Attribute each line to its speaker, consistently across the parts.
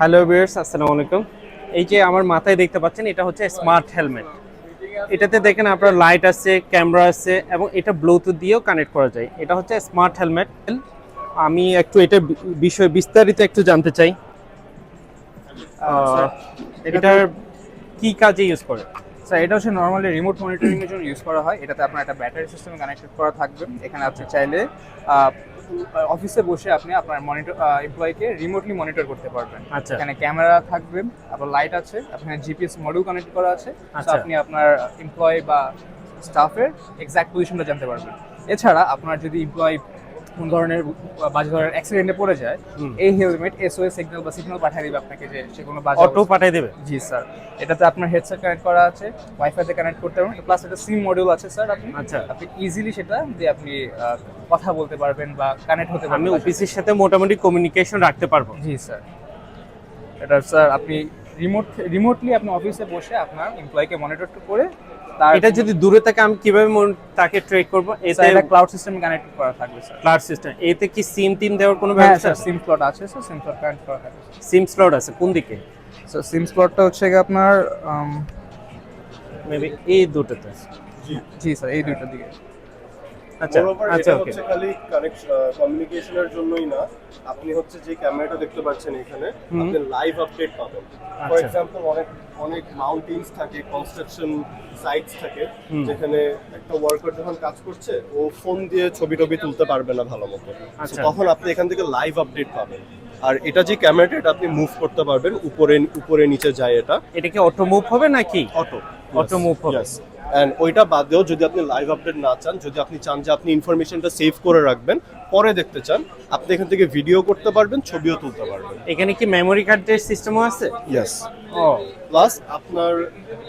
Speaker 1: Hello বিয়ার্স আসসালামু আলাইকুম। এই যে আমার মাথায় দেখতে পাচ্ছেন এটা হচ্ছে স্মার্ট হেলমেট এটাতে দেখেন আপনার লাইট আছে ক্যামেরা আছে এবং এটা ব্লুটুথ দিয়েও কানেক্ট করা যায়। এটা হচ্ছে স্মার্ট হেলমেট আমি একটু এটা বিষয়ে বিস্তারিত একটু জানতে চাই। আহ, এটার কি কাজে ইউজ করে?
Speaker 2: স্যার এটা হচ্ছে নর্মালি রিমোট মনিটরিং এর জন্য ইউজ করা হয়। এটাতে আপনার একটা ব্যাটারি সিস্টেম কানেক্টেড করা থাকবে। এখানে আপনি চাইলে অফিসে বসে আপনি আপনার মনিটর এমপ্লয়িকে রিমোটলি মনিটর করতে পারবেন।
Speaker 1: আচ্ছা।
Speaker 2: এখানে ক্যামেরা থাকবে আবার লাইট আছে আপনার জিপিএস মডিউল কানেক্ট করা আছে।
Speaker 1: আচ্ছা।
Speaker 2: আপনি আপনার এমপ্লয় বা স্টাফের এক্সাক্ট পজিশনটা জানতে পারবেন। এছাড়া আপনার যদি এমপ্লয় কোন ধরনের বাজে ধরনের অ্যাক্সিডেন্টে পড়ে যায় এই হেলমেট এসওএস সিগন্যাল বা সিগন্যাল পাঠিয়ে দিবে আপনাকে যে সে কোনো বাজে
Speaker 1: অটো পাঠিয়ে দেবে?
Speaker 2: জি স্যার এটাতে আপনার হেডসেট কানেক্ট করা আছে ওয়াইফাইতে কানেক্ট করতে পারবেন প্লাস এটা সিম মডিউল আছে স্যার আপনি।
Speaker 1: আচ্ছা।
Speaker 2: আপনি ইজিলি সেটা দিয়ে আপনি কথা বলতে পারবেন বা কানেক্ট হতে
Speaker 1: আমি
Speaker 2: পারবেন
Speaker 1: অফিসের সাথে মোটামুটি কমিউনিকেশন রাখতে পারব।
Speaker 2: জি স্যার এটা স্যার আপনি রিমোট রিমোটলি আপনি অফিসে বসে আপনার এমপ্লয়িকে মনিটর করে তার
Speaker 1: এটা যদি দূরে থাকে আমি কীভাবে মন- তাকে ট্রেক করব? এতে
Speaker 2: এটা ক্লাউড সিস্টেম কানেক্ট করা থাকবে স্যার
Speaker 1: ক্লাউড সিস্টেম এতে কি সিম টিম দেওয়ার কোনো
Speaker 2: হ্যাঁ
Speaker 1: ব্যবস্থা
Speaker 2: স্যার সিম স্লট আছে স্যার সিম স্লট কানেক্ট করা থাকবে
Speaker 1: সিম স্লট আছে কোন দিকে?
Speaker 2: স্যার সিম স্লটটা হচ্ছে গিয়ে আপনার
Speaker 1: মেবি এই দুটোতে।
Speaker 2: জি। স্যার এই দুইটার দিকে।
Speaker 1: আচ্ছা আচ্ছা ওকে
Speaker 3: হচ্ছে খালি কমিউনিকেশনের জন্যই না। আপনি হচ্ছে যে ক্যামেরাটা দেখতে পাচ্ছেন এখানে আপনি লাইভ আপডেট পাবেন। ফর
Speaker 1: আচ্ছা।
Speaker 3: এক্সাম্পল অনেক অনেক মাউন্টেন্স থাকে কনস্ট্রাকশন সাইটস থাকে যেখানে একটা ওয়ার্কার যখন কাজ করছে ও ফোন দিয়ে ছবি টবি তুলতে পারবে না ভালো মতো।
Speaker 1: আচ্ছা।
Speaker 3: তখন আপনি এখান থেকে লাইভ আপডেট পাবেন। আর এটা যে ক্যামেরাটা এটা আপনি মুভ করতে পারবেন উপরে উপরে নিচে যায় এটা।
Speaker 1: এটা কি অটো মুভ হবে নাকি?
Speaker 3: অটো
Speaker 1: অটো মুভ হবে।
Speaker 3: এন্ড ওইটা বাদেও যদি আপনি লাইভ আপডেট না চান যদি আপনি চান যে আপনি ইনফরমেশনটা সেভ করে রাখবেন পরে দেখতে চান আপনি এখান থেকে ভিডিও করতে পারবেন ছবিও তুলতে পারবেন।
Speaker 1: এখানে কি মেমোরি কার্ডের সিস্টেমও আছে?
Speaker 3: ইয়েস প্লাস আপনার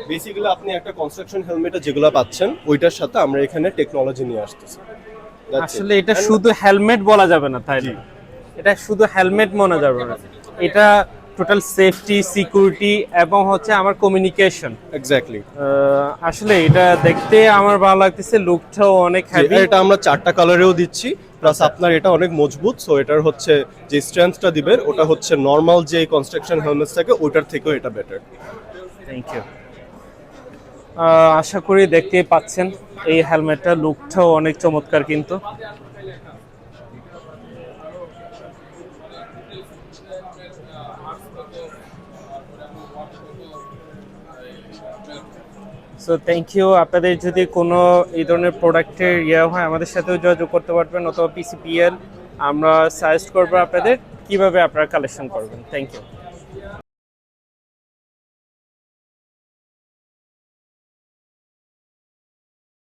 Speaker 3: বেসিক্যালি আপনি একটা কনস্ট্রাকশন হেলমেটে যেগুলো পাচ্ছেন ওইটার সাথে আমরা এখানে টেকনোলজি নিয়ে আসতেছি।
Speaker 1: আসলে এটা শুধু হেলমেট বলা যাবে না তাই? এটা শুধু হেলমেট মনে যাবে না। এটা টোটাল সেফটি সিকিউরিটি এবং হচ্ছে আমার কমিউনিকেশন
Speaker 3: এক্স্যাক্টলি
Speaker 1: আসলে এটা দেখতে আমার ভালো লাগতেছে লুকটাও অনেক হ্যাভি
Speaker 3: এটা আমরা চারটা কালারেও দিচ্ছি প্লাস আপনার এটা অনেক মজবুত সো এটার হচ্ছে যে স্ট্রেংথটা দিবেন ওটা হচ্ছে নর্মাল যে কনস্ট্রাকশন হেলমেটস থাকে ওটার থেকেও এটা বেটার
Speaker 1: থ্যাংক ইউ আশা করি দেখতে পাচ্ছেন এই হেলমেটটা লুকটাও অনেক চমৎকার কিন্তু। সো থ্যাংক ইউ আপনাদের যদি কোনো এই ধরনের প্রোডাক্টের ইয়ে হয়, আমাদের সাথেও যোগাযোগ করতে পারবেন অথবা পিসিপিএল আমরা সাজেস্ট করব আপনাদের কীভাবে আপনারা কালেকশন করবেন। Thank you